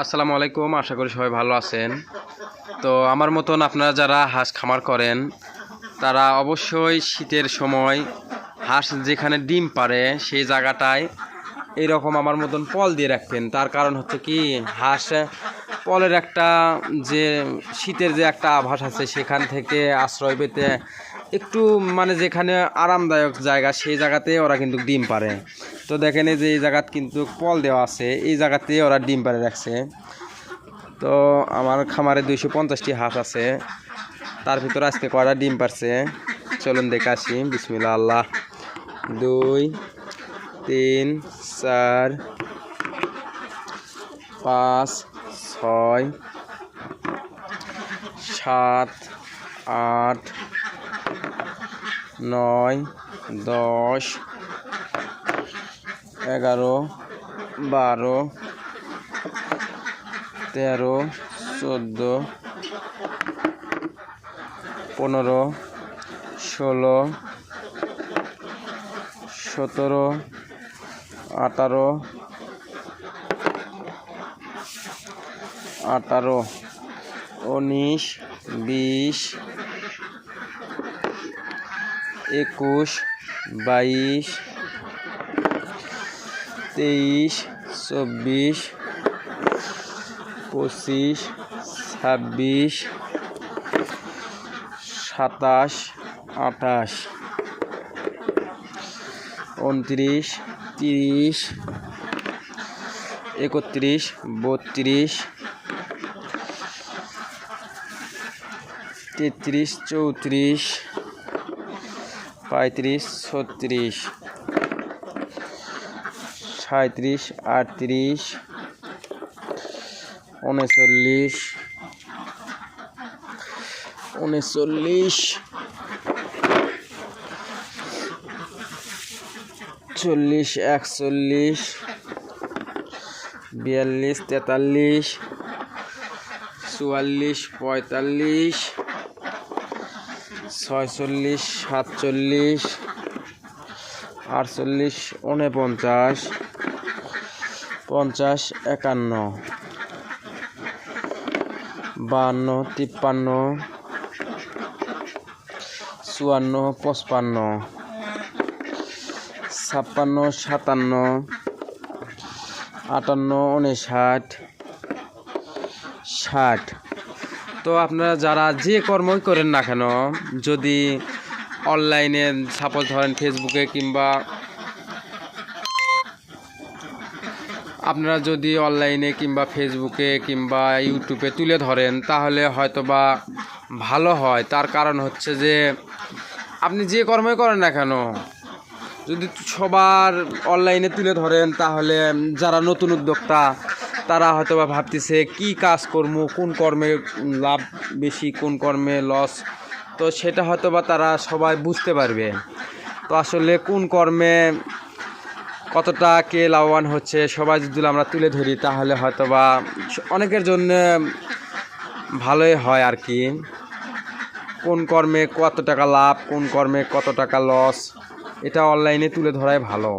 আসসালামু আলাইকুম, আশা করি সবাই ভালো আছেন। তো আমার মতন আপনারা যারা হাঁস খামার করেন, তারা অবশ্যই শীতের সময় হাঁস যেখানে ডিম পারে সেই জায়গাটায় এইরকম আমার মতন পল দিয়ে রাখবেন। তার কারণ হচ্ছে কি, হাঁস পলের একটা যে শীতের যে একটা আভাস আছে, সেখান থেকে আশ্রয় পেতে একটু মানে যেখানে আরামদায়ক জায়গা, সেই জায়গাতে ওরা কিন্তু ডিম পারে তো দেখেন যে এই জায়গাত কিন্তু পল দেওয়া আছে, এই জায়গাতে ওরা ডিম পারে রাখছে। তো আমার খামারে দুইশো পঞ্চাশটি হাঁস আছে, তার ভিতরে আজকে কয়টা ডিম পারছে চলুন দেখে আসি বিসমিল্লা আল্লাহ। দুই, তিন, চার, পাঁচ, ছয়, সাত, আট নয় দশ এগারো বারো তেরো চোদ্দ পনেরো ষোলো সতেরো আঠারো আঠারো উনিশ বিশ একুশ বাইশ তেইশ চব্বিশ পঁচিশ ছাব্বিশ সাতাশ আঠাশ উনত্রিশ তিরিশ একত্রিশ বত্রিশ তেত্রিশ চৌত্রিশ পঁয়ত্রিশ ছত্রিশ সাঁত্রিশ আটত্রিশ উনচল্লিশ উনচল্লিশ চল্লিশ একচল্লিশ বিয়াল্লিশ তেতাল্লিশ চুয়াল্লিশ পঁয়তাল্লিশ ছয়চল্লিশ, সাতচল্লিশ, আটচল্লিশ উনপঞ্চাশ পঞ্চাশ, একান্ন, বাহান্ন, তিপ্পান্ন, চুয়ান্ন, পঁচপান্ন, ছাপ্পান্ন, সাতান্ন, আটান্ন উনষাট ষাট তো আপনারা যারা যে কর্মই করেন না কেন, যদি অনলাইনে সাপোজ ধরেন ফেসবুকে কিংবা আপনারা যদি অনলাইনে কিংবা ফেসবুকে কিংবা ইউটিউবে তুলে ধরেন, তাহলে হয়তোবা ভালো হয়। তার কারণ হচ্ছে যে, আপনি যে কর্মই করেন না কেন, যদি সবার অনলাইনে তুলে ধরেন, তাহলে যারা নতুন উদ্যোক্তা তারা হয়তো বা ভাবতেছে, কি কাজ কর্ম, কোন কর্মে লাভ বেশি, কোন কর্মে লস তো সেটা হয়তো বা তারা সবাই বুঝতে পারবে। তো আসলে কোন কর্মে কতটা কে লাভবান হচ্ছে, সবাই যদি আমরা তুলে ধরি, তাহলে হয়তো বা অনেকের জন্য ভালোই হয় আর কি। কোন কর্মে কত টাকা লাভ, কোন কর্মে কত টাকা লস এটা অনলাইনে তুলে ধরাই ভালো।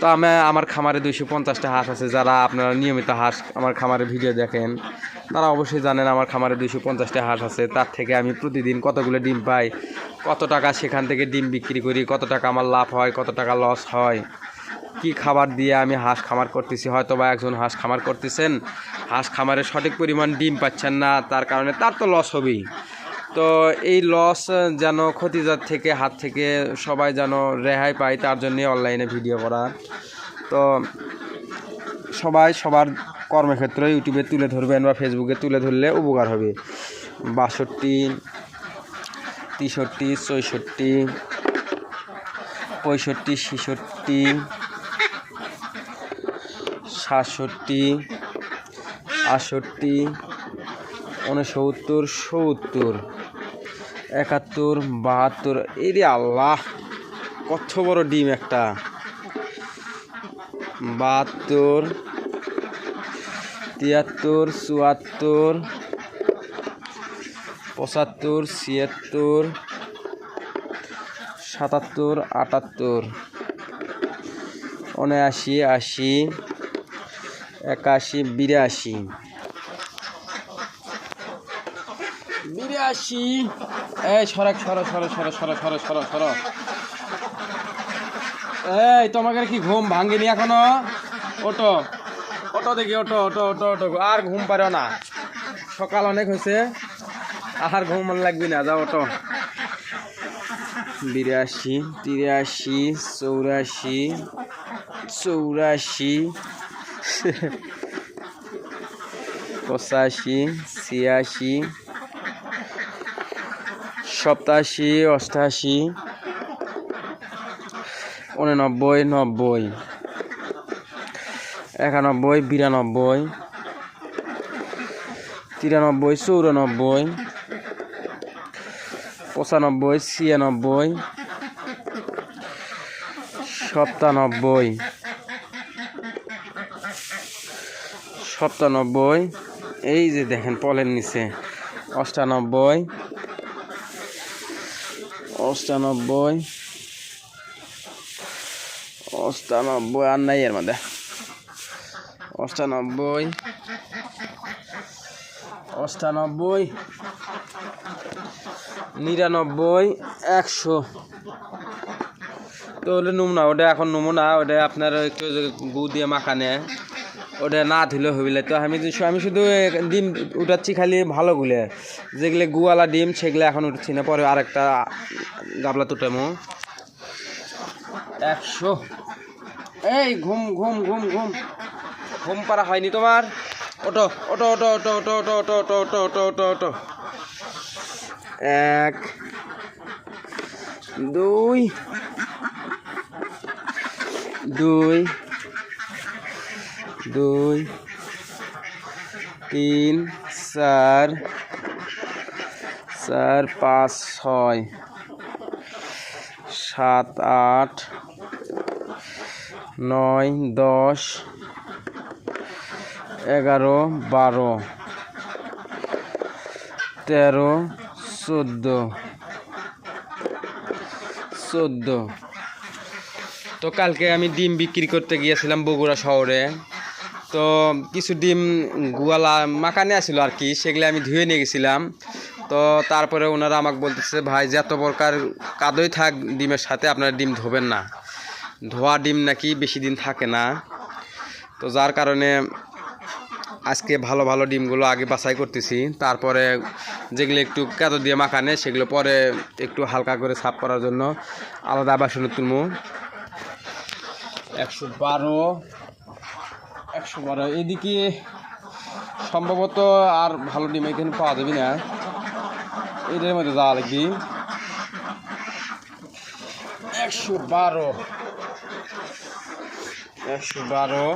তো আমি আমার খামারে দুইশো পঞ্চাশটা হাঁস আছে, যারা আপনারা নিয়মিত হাঁস আমার খামারে ভিডিও দেখেন, তারা অবশ্যই জানেন আমার খামারে দুইশো পঞ্চাশটা হাঁস আছে। তার থেকে আমি প্রতিদিন কতগুলো ডিম পাই, কত টাকা সেখান থেকে ডিম বিক্রি করি, কত টাকা আমার লাভ হয়, কত টাকা লস হয়, কি খাবার দিয়ে আমি হাঁস খামার করতেছি হয়তো বা একজন হাঁস খামার করতেছেন, হাঁস খামারে সঠিক পরিমাণ ডিম পাচ্ছেন না, তার কারণে তার তো লস হবেই। তো এই লস যেন ক্ষতিজাত থেকে, হাত থেকে সবাই যেন রেহাই পায়, তার জন্যে অনলাইনে ভিডিও করা। তো সবাই সবার কর্মক্ষেত্র ইউটিউবে তুলে ধরবেন বা ফেসবুকে তুলে ধরলে উপকার হবে। বাষট্টি, তেষট্টি চৌষট্টি পঁয়ষট্টি, ছেষট্টি, সাতষট্টি, আটষট্টি উনসত্তর সত্তর। একাত্তর, বাহাত্তর, এই রে আল্লাহ, কত বড় ডিম একটা। বাহাত্তর, তিয়াত্তর, চুয়াত্তর, পঁচাত্তর, ছিয়াত্তর, সাতাত্তর, আটাত্তর। উনআশি, আশি, একাশি, বিরাশি। বিরাশি। এই সরক সর সর সর সর সর সর সর। এই, তোমাকে কি ঘুম ভাঙ্গিনি এখনও? ওটো ওটো দেখি ওটো ওটো ওটো ওটো আর ঘুম পারো না। সকাল অনেক হয়েছে। আর ঘুম লাগবে না, যাও ওটো বিরাশি, তিরাশি, চৌরাশি চৌরাশি, পঁচাশি, ছিয়াশি সপ্তাশি, অষ্টাশি, উননব্বই, নব্বই, একানব্বই, বিরানব্বই, তিরানব্বই, চৌরানব্বই, পঁচানব্বই, ছিয়ানব্বই, সপ্তানব্বই সপ্তানব্বই, এই যে দেখেন পলের নিচে, অষ্টানব্বই অষ্টানব্বই। অষ্টানব্বই আর নাই এর মধ্যে। অষ্টানব্বই। অষ্টানব্বই। নিরানব্বই। একশো। তো ওটা নুম না, ওটা এখন নুমো না, ওটা আপনার একটু গু দিয়ে মাখানে ওটা না ধুলে হইলে তো আমি আমি শুধু ডিম উঠাচ্ছি খালি ভালো গুলে যেগুলো গুয়ালা ডিম সেগুলো এখন উঠছি না পরে আর আরেকটা গাবলা তুটামো একশো এই ঘুম ঘুম ঘুম ঘুম ঘুম পারা হয়নি তোমার ওটো ওটো ওটো ওটো ওটো ওটো ওটো ওটো ওটো ওটো ওটো ওটো এক দুই দুই দুই, তিন, চার চার, পাঁচ, ছয়, সাত, আট, নয়, দশ, এগারো, বারো, তেরো, চোদ্দ চোদ্দ। তো কালকে আমি ডিম বিক্রি করতে গিয়েছিলাম বগুড়া শহরে। তো কিছু ডিম, গুয়ালা, মাখানে আসছিল আর কি, সেগুলো আমি ধুয়ে নিয়ে গেছিলাম। তো তারপরে ওনারা আমাকে বলতেছে, ভাই, যত প্রকার কাদই থাক ডিমের সাথে, আপনারা ডিম ধোবেন না। ধোয়া ডিম নাকি বেশি দিন থাকে না। তো যার কারণে আজকে ভালো ভালো ডিমগুলো আগে বাছাই করতেছি। তারপরে যেগুলো একটু কাদো দিয়ে মাখানে, সেগুলো পরে একটু হালকা করে সাফ করার জন্য আলাদা বাসনে তুলবো। একশো বারো বারো এদিকে সম্ভবত আর ভালো ডিম এখানে পাওয়া যাবে না। এদের মধ্যে যাওয়া লাগবে। একশো বারো। একশো বারো।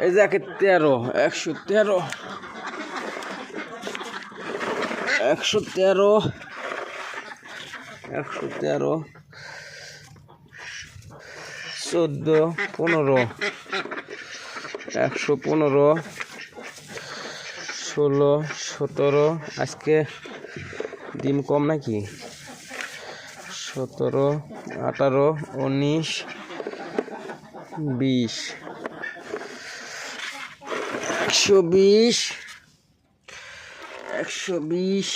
এই যে একে তেরো। একশো তেরো। একশো তেরো। একশো তেরো। চোদ্দ। পনেরো। একশো পনেরো, ষোলো, সতেরো, আজকে ডিম কম নাকি? সতেরো, আঠারো, উনিশ, বিশ। একশো বিশ একশো বিশ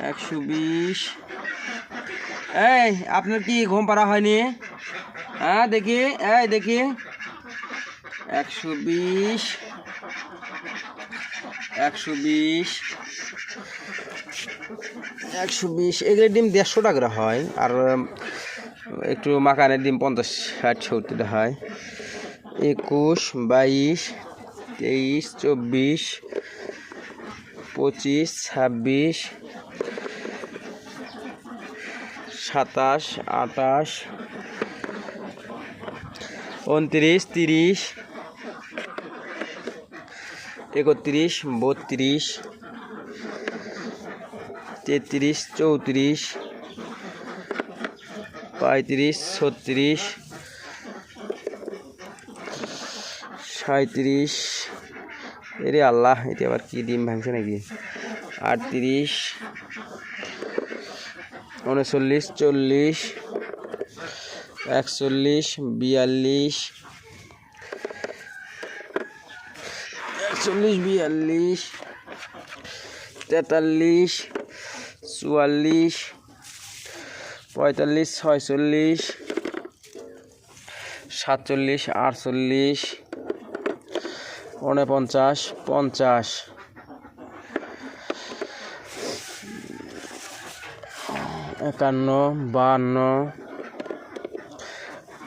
একশো বিশ। এই, আপনার কি ঘুম পাড়া হয়নি? হ্যাঁ দেখি, এই, দেখি। একশো বিশ একশো বিশ একশো বিশ। এগুলো ডিম দেড়শো টাকা হয়, আর একটু মাখানের ডিম পঞ্চাশ, ষাট, সত্তর হয়। একুশ, বাইশ, তেইশ, চব্বিশ, পঁচিশ, ছাব্বিশ, সাতাশ, আটাশ, উনত্রিশ, তিরিশ একত্রিশ, বত্রিশ, তেত্রিশ, চৌত্রিশ, পঁয়ত্রিশ, ছত্রিশ সাঁত্রিশ এরে আল্লাহ, এটা আবার কি ডিম ভাঙছে নাকি? আটত্রিশ, উনচল্লিশ, চল্লিশ, একচল্লিশ, বিয়াল্লিশ চল্লিশ বিয়াল্লিশ তেতাল্লিশ চুয়াল্লিশ পঁয়তাল্লিশ ছয়চল্লিশ সাতচল্লিশ আটচল্লিশ উনপঞ্চাশ পঞ্চাশ। একান্ন বাহান্ন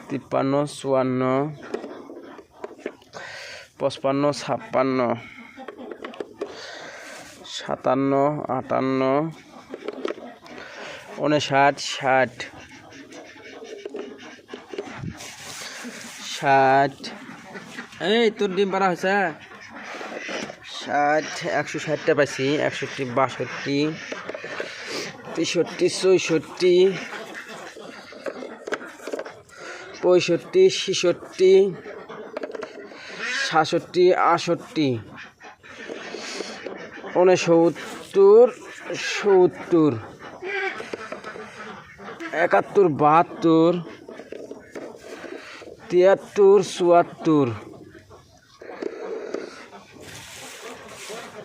তিপ্পান্ন চুয়ান্ন পঁচপান্ন, ছাপ্পান্ন, সাতান্ন, আটান্ন উনষাট ষাট ষাট। এই, তোর ডিম পাড়া হয়েছে? ষাট, একশো ষাটটা পাইছি, একষট্টি, বাষট্টি, তেষট্টি, চৌষট্টি, পঁয়ষট্টি, ছেষট্টি সাতষট্টি আষট্টি উনসত্তর সত্তর। একাত্তর বাহাত্তর। তিয়াত্তর চুয়াত্তর।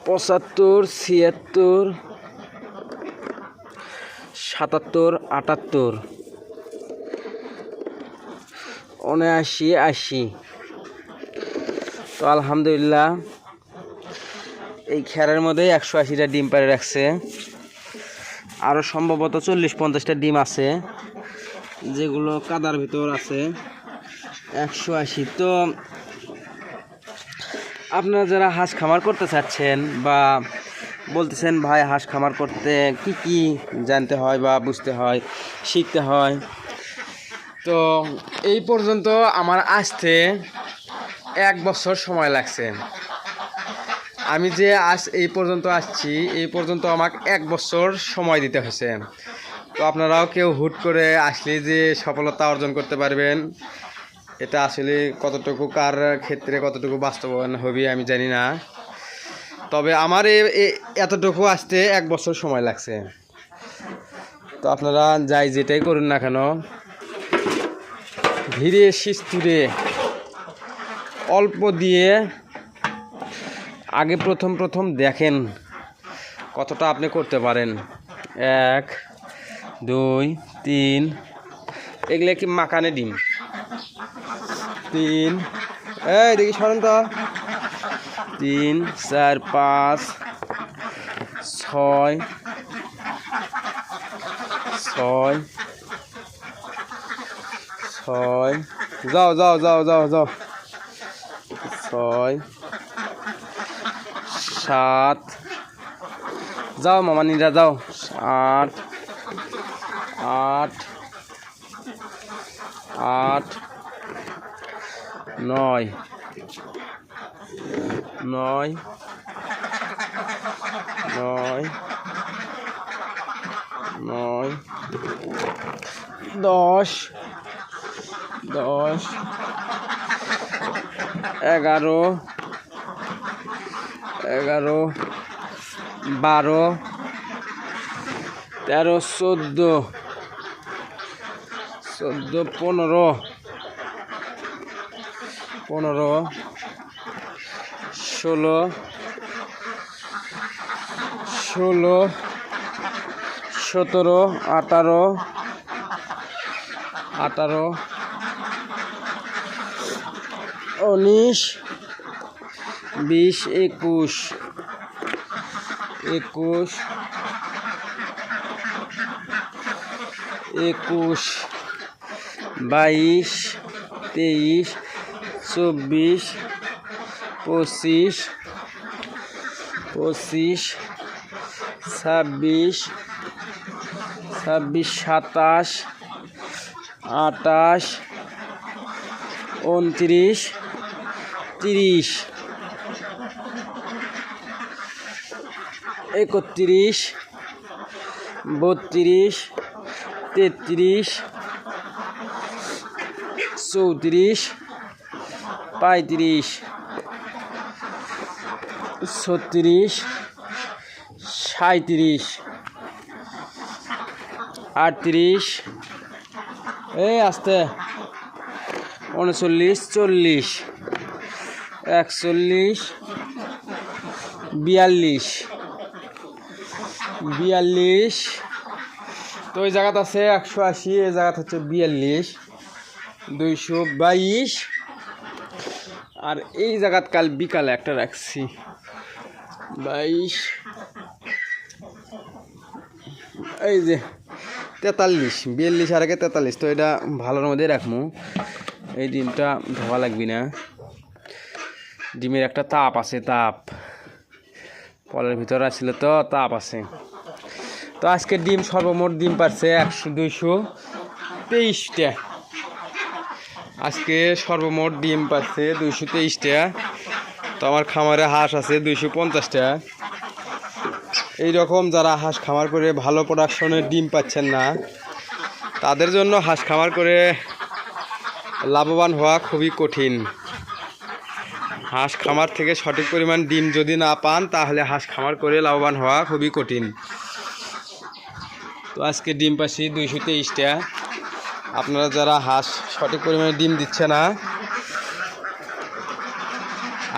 পঁচাত্তর ছিয়াত্তর। সাতাত্তর আটাত্তর। উনআশি আশি। তো আলহামদুলিল্লাহ, এই খেরের মধ্যে একশো আশিটা ডিম পাড়ে রাখছে। আরও সম্ভবত চল্লিশ পঞ্চাশটা ডিম আছে, যেগুলো কাদার ভিতর আছে। একশো আশি, তো আপনারা যারা হাঁস খামার করতে চাচ্ছেন বা বলতেছেন, ভাই, হাঁস খামার করতে কি কি জানতে হয় বা বুঝতে হয়, শিখতে হয়? তো এই পর্যন্ত আমার আসতে এক বছর সময় লাগছে। আমি যে আজ এই পর্যন্ত আসছি, এই পর্যন্ত আমাকে এক বছর সময় দিতে হয়েছে। তো আপনারাও কেউ হুট করে আসলে যে সফলতা অর্জন করতে পারবেন, এটা আসলে কতটুকু কার ক্ষেত্রে কতটুকু বাস্তবায়ন হবে আমি জানি না। তবে আমার এতটুকু আসতে এক বছর সময় লাগছে। তো আপনারা যাই যেটাই করুন না কেন, ধীরে শিস্তুরে অল্প দিয়ে আগে প্রথম প্রথম দেখেন কতটা আপনি করতে পারেন। এক, দুই, তিন। এগুলো কি মাকানে ডিম? তিন। এই দেখি, সরেন তো। তিন, চার, পাঁচ, ছয় ছয় ছয়। যাও যাও যাও যাও যাও। ছয় সাত। যাও মামানিরা যাও। আট আট আট নয় নয় নয় নয় দশ দশ এগারো এগারো বারো তেরো চোদ্দ চোদ্দ পনেরো পনেরো ষোলো ষোলো সতেরো আঠারো আঠারো উনিশ, বিশ, একুশ। একুশ একুশ, বাইশ, তেইশ, চব্বিশ, পঁচিশ পঁচিশ, ছাব্বিশ ছাব্বিশ, সাতাশ, আটাশ, উনত্রিশ তিরিশ একত্রিশ বত্রিশ তেত্রিশ চৌত্রিশ পঁয়ত্রিশ ছত্রিশ সাঁত্রিশ আটত্রিশ এই আস্তে উনচল্লিশ চল্লিশ। একচল্লিশ, বিয়াল্লিশ বিয়াল্লিশ। তো ওই জায়গাতে আছে একশো আশি, এই জায়গাতে হচ্ছে বিয়াল্লিশ, দুইশো বাইশ। আর এই জায়গাত কাল বিকালে একটা রাখছি। বাইশ। এই যে তেতাল্লিশ, বিয়াল্লিশ আর আগে তেতাল্লিশ, তো এটা ভালোর মধ্যেই রাখব এই দিনটা ধোয়া লাগবি না। ডিমের একটা তাপ আছে, তাপ। পলের ভিতরে আসলে তো তাপ আছে। তো আজকে ডিম, সর্বমোট ডিম পারছে একশো, দুইশো তেইশটা। আজকে সর্বমোট ডিম পাচ্ছে দুইশো তেইশটা। তো আমার খামারে হাঁস আছে দুইশো পঞ্চাশটা। এই রকম যারা হাঁস খামার করে ভালো প্রোডাকশনের ডিম পাচ্ছেন না, তাদের জন্য হাঁস খামার করে লাভবান হওয়া খুবই কঠিন। হাঁস খামার থেকে সঠিক পরিমাণ ডিম যদি না পান, তাহলে হাঁস খামার করে লাভবান হওয়া খুবই কঠিন। তো আজকে ডিম পাচ্ছি দুইশো তেইশটা। আপনারা যারা হাঁস সঠিক পরিমাণে ডিম দিচ্ছে না,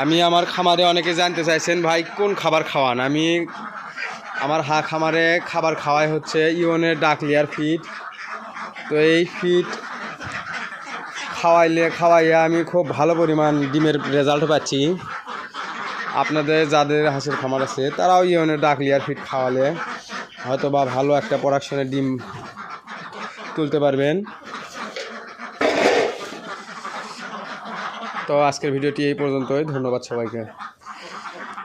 আমি আমার খামারে অনেকে জানতে চাইছেন, ভাই, কোন খাবার খাওয়ান? আমি আমার হা, খামারে খাবার খাওয়াই হচ্ছে ইওনের ডাকলিয়ার ফিড। তো এই ফিড খাওয়াইলে খাওয়াইয়া আমি খুব ভালো পরিমাণ ডিমের রেজাল্ট পাচ্ছি। আপনাদের যাদের হাঁসের খামার আছে, তারাও ইউনে ডাকলি আর ফিট খাওয়ালে হয়তো বা ভালো একটা প্রোডাকশনে ডিম তুলতে পারবেন। তো আজকের ভিডিওটি এই পর্যন্তই, ধন্যবাদ সবাইকে।